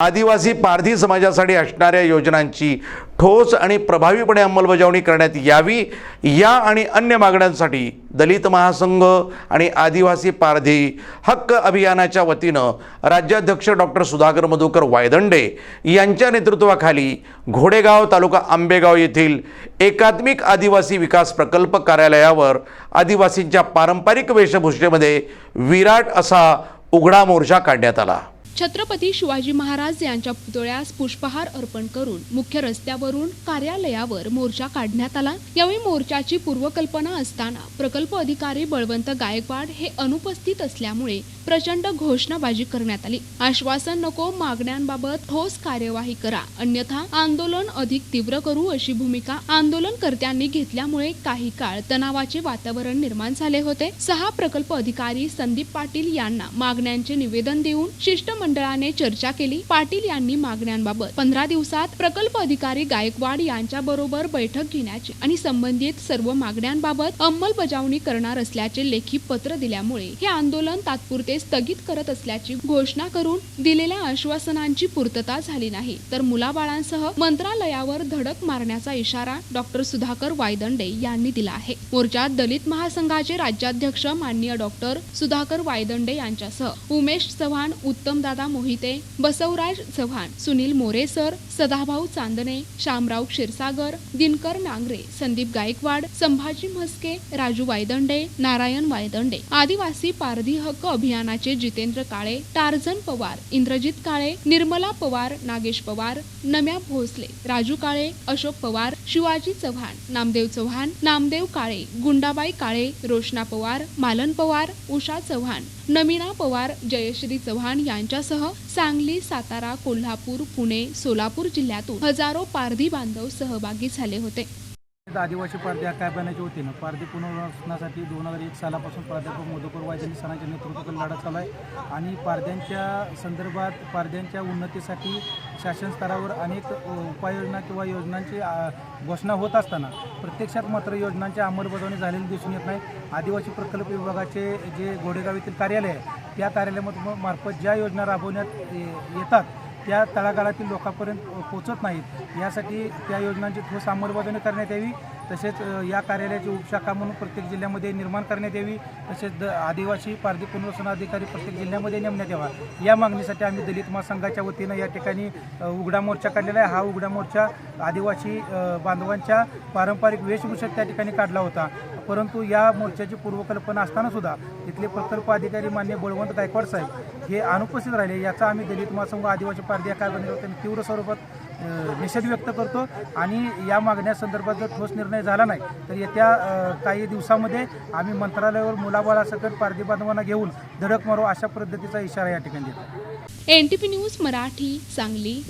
आदिवासी पारधी समाजासाठी असणाऱ्या योजनांची ठोस आणि प्रभावीपणे अंमलबजावणी करण्यात यावी या आणि अन्य मागण्यांसाठी दलित महासंघ आणि आदिवासी पारधी हक्क अभियानाच्या वतीनं राज्याध्यक्ष डॉक्टर सुधाकर मधुकर वायदंडे यांच्या नेतृत्वाखाली घोडेगाव तालुका आंबेगाव येथील एकात्मिक आदिवासी विकास प्रकल्प कार्यालयावर आदिवासींच्या पारंपरिक वेशभूषेमध्ये विराट असा उघडा मोर्चा काढण्यात आला. छत्रपती शिवाजी महाराज यांच्या पुतळ्यास पुष्पहार अर्पण करून मुख्य रस्त्यावरून कार्यालयावर मोर्चा काढण्यात आला. यावेळी मोर्चाची पूर्वकल्पना असताना प्रकल्प अधिकारी बळवंत गायकवाड हे अनुपस्थित असल्यामुळे प्रचंड घोषणाबाजी करण्यात आली. आश्वासन नको मागण्यांबाबत ठोस कार्यवाही करा. अन्यथा आंदोलन अधिक तीव्र करू अशी भूमिका आंदोलनकर्त्यांनी घेतल्यामुळे काही काळ तणावाचे वातावरण निर्माण झाले होते. सहा प्रकल्प अधिकारी संदीप पाटील यांना मागण्यांचे निवेदन देऊन शिष्टमंडळाने चर्चा केली. पाटील यांनी मागण्यांबाबत पंधरा दिवसात प्रकल्प अधिकारी गायकवाड यांच्या बरोबर बैठक घेण्याची आणि संबंधित सर्व मागण्यांबाबत अंमलबजावणी करणार असल्याचे लेखी पत्र दिल्यामुळे हे आंदोलन तात्पुरते स्थगित करत असल्याची घोषणा करून दिलेल्या आश्वासनांची पूर्तता झाली नाही. तर मुलाबाळांसह मंत्रालयावर धडक मारण्याचा इशारा डॉक्टर सुधाकर वायदंडे यांनी दिला आहे. मोर्चात दलित महासंघाचे राज्याध्यक्ष माननीय डॉक्टर सुधाकर वायदंडे यांच्यासह उमेश चव्हाण उत्तमदादा मोहिते बसवराज चव्हाण सुनील मोरेसर सदाभाऊ चांदणे शामराव क्षीरसागर दिनकर नांगरे संदीप गायकवाड संभाजी म्हस्के राजू वायदंडे नारायण वायदंडे आदिवासी पारधी हक्क अभियान अभियानाचे जितेंद्र काळे टार्झन पवार इंद्रजित काळे निर्मला पवार नागेश पवार नम्या भोसले राजू काळे अशोक पवार शिवाजी चव्हाण नामदेव चव्हाण नामदेव काळे गुंडाबाई काळे रोशना पवार मालन पवार उषा चव्हाण नमिना पवार जयश्री चव्हाण यांच्यासह सांगली सातारा कोल्हापूर पुणे सोलापूर जिल्ह्यातून हजारो पारधी बांधव सहभागी झाले होते. आदिवासी परद्या कायपायनाची होती ना पारधी पुनर्वसनासाठी दोन हजार एक सालापासून प्राध्यापक मधुकर वायजनी सणाच्या नेतृत्वाखाली लढा चालू आहे आणि पारध्यांच्या संदर्भात पारध्यांच्या उन्नतीसाठी शासन स्तरावर अनेक उपाययोजना किंवा योजनांची घोषणा होत असताना प्रत्यक्षात मात्र योजनांची अंमलबजावणी झालेली दिसून येत नाही. आदिवासी प्रकल्प विभागाचे जे गोडेगाव येथील कार्यालय आहे त्या कार्यालयामध्ये मार्फत ज्या योजना राबवण्यात ये- येतात त्या तळागाळातील लोकांपर्यंत पोचत नाहीत. यासाठी त्या योजनांची ठोस अंमलबजावणी करण्यात यावी. तसेच या कार्यालयाची उपशाखा म्हणून प्रत्येक जिल्ह्यामध्ये निर्माण करण्यात यावी. तसेच द आदिवासी पारधी पुनर्वसन अधिकारी प्रत्येक जिल्ह्यामध्ये नेमण्यात यावा. या मागणीसाठी आम्ही दलित महासंघाच्या वतीनं या ठिकाणी उघडा मोर्चा काढलेला आहे. हा उघडा मोर्चा आदिवासी बांधवांच्या पारंपरिक वेशभूषेत त्या ठिकाणी काढला होता. परंतु या मोर्चाची पूर्वकल्पना असतानासुद्धा तिथले इथले प्रकल्प अधिकारी मान्य बळवंत गायकवाड साहेब हे अनुपस्थित राहिले. याचा आम्ही दलित महासंघ आदिवासी पारधी या कार्यक्रमाने तीव्र स्वरूपात निषेध व्यक्त करतो आणि या मागण्यासंदर्भात जर ठोस निर्णय झाला नाही तर येत्या काही दिवसामध्ये आम्ही मंत्रालयावर मुलाबाळासकट पारधी बांधवांना घेऊन धडक मारू अशा पद्धतीचा इशारा या ठिकाणी देतो. NTP news Marathi Sangli.